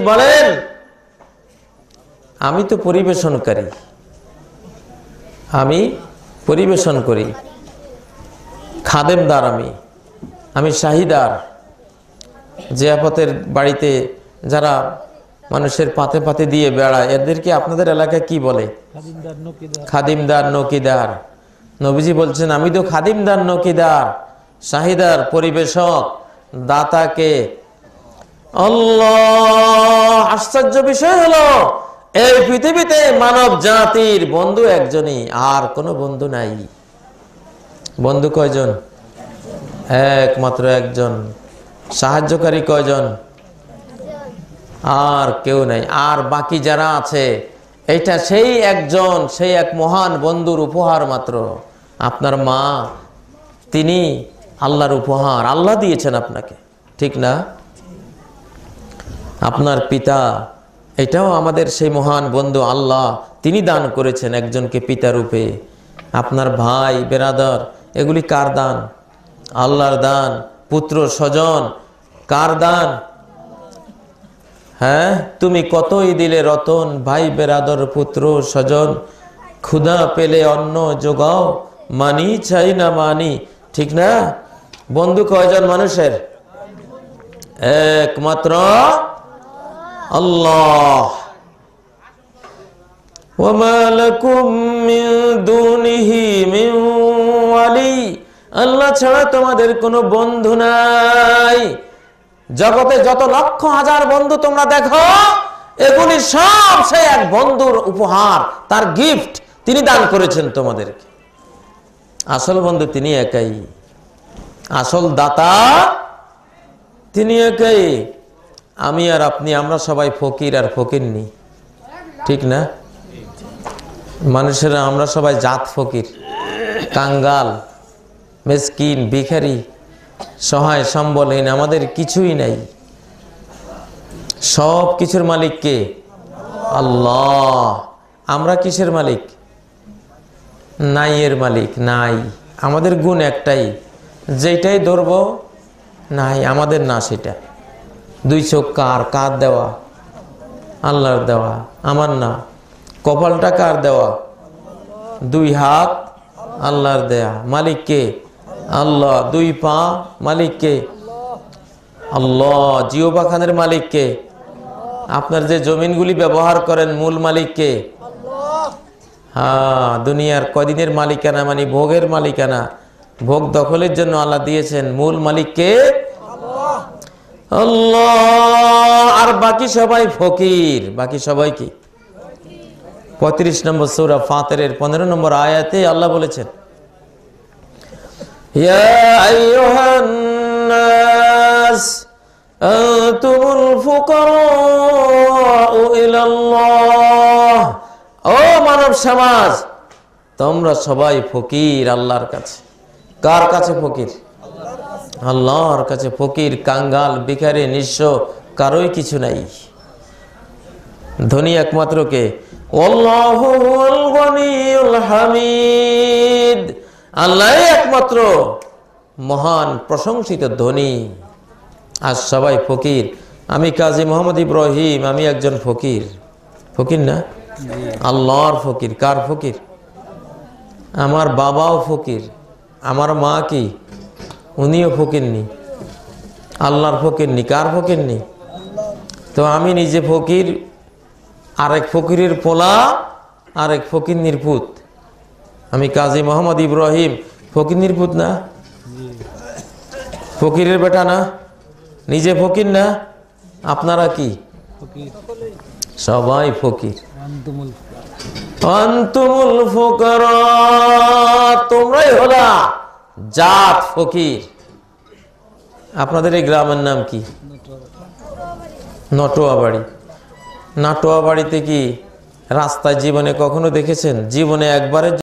বলেন, আমি তো পরিবেশনকারী। আমি পরিবেশন করি। খাদেমদার আমি। আমি শাহিদার। জিয়াপতের বাড়িতে যারা মানুষের পাতে পাতে দিয়ে বেড়ায় এদেরকে আপনাদের এলাকায় কি বলে? খাদিমদার, নকিদার। নবীজি বলছেন, আমি তো খাদিমদার, নকিদার। শাহিদার পরিবেশক, দাতাকে। আশ্চর্য বিষয় হলো, এই পৃথিবীতে মানব জাতির বন্ধু একজনই, আর কোনো বন্ধু নাই। বন্ধু কয়জন? একমাত্র একজন। সাহায্যকারী কয়জন? আর কেউ নাই। আর বাকি যারা আছে এটা সেই একজন, সেই এক মহান বন্ধুর উপহার মাত্র। আপনার মা, তিনি আল্লাহর উপহার, আল্লাহ দিয়েছেন আপনাকে। ঠিক না? আপনার পিতা, এটাও আমাদের সেই মহান বন্ধু আল্লাহ, তিনি দান করেছেন একজনকে পিতা রূপে। আপনার ভাই, বেরাদার, এগুলি কার দান? আল্লাহর দান, পুত্র, স্বজন, কার দান? হ্যাঁ? তুমি কতই দিলে রতন, ভাই, বেরাদর, পুত্র, স্বজন, ক্ষুধা পেলে অন্ন যোগাও, মানি চাই না মানি, ঠিক না? বন্ধু কয়জন মানুষের? একমাত্র আল্লাহ। আল্লাহ ছাড়া তোমাদের কোনো বন্ধু নাই। জগতে যত লক্ষ হাজার বন্ধু তোমরা দেখো, এগুলি সব সে এক বন্ধুর উপহার, তার গিফট তিনি দান করেছেন তোমাদেরকে। আসল বন্ধু তিনি একাই। আসল দাতা তিনি একাই আমি আর আপনি, আমরা সবাই ফকির আর ফকির নি ঠিক না? মানুষেরা, আমরা সবাই জাত ফকির। কাঙ্গাল, মেসকিন, ভিখারি, সহায়, সম্বলহীন, আমাদের কিছুই নাই। সব কিছুর মালিক কে? আল্লাহ। আমরা কিসের মালিক? নাই এর মালিক, নাই। আমাদের গুণ একটাই। যেটাই ধরব নাই আমাদের না সেটা। দুই চোখ কার কার দেওয়া? আল্লাহর দেওয়া আমার না। কপালটা কার দেওয়া? দুই হাত আল্লাহর দেয়া। মালিককে আল্লাহ। দুই পা মালিককে আল্লাহ। জিওবা খানের মালিককে আপনার যে জমিনগুলি ব্যবহার করেন মূল মালিককে হ্যাঁ দুনিয়ার কদিনের মালিকানা মানে ভোগের মালিকানা। ভোগ দখলের জন্য আল্লাহ দিয়েছেন মূল মালিককে আল্লাহ আর বাকি সবাই ফকির বাকি সবাই কি পঁয়ত্রিশ নম্বর সৌরা ফাতের পনেরো নম্বর আয়াতে আল্লাহ বলেছেন يا أيها الناس أنتم الفقراء إلى الله ও মানব সমাজ তোমরা সবাই ফকির আল্লাহর কাছে কার কাছে ফকির? আল্লাহর কাছে ফকির কাঙ্গাল বিকারে নিঃস্ব কারোই কিছু নাই। ধনী একমাত্র কে? হামিদ। আল্লাহ একমাত্র মহান প্রশংসিত ধনী। আজ সবাই ফকির। আমি কাজী মোহাম্মদ ইব্রাহিম আমি একজন ফকির। ফকির না? আল্লাহর ফকির। কার ফকির? আমার বাবাও ফকির। আমার মা কি? উনিও ফকির নি আল্লাহর ফকির নি কার ফকির নি তো আমি নিজে ফকির আরেক ফকিরের পোলা আরেক ফকির নির্পুত আমি কাজী মোহাম্মদ ইব্রাহিম। ফকির নির্পুত না? ফকিরের বেটা না? নিজে ফকির না? আপনারা কি? সবাই ফকির। তোমরাই হলা জাত ফকির। আপনাদের এই গ্রামের নাম কি? নটোয়া বাড়ি নাটোয়া বাড়িতে কি রাস্তায় জীবনে কখনো দেখেছেন? জীবনে একবারের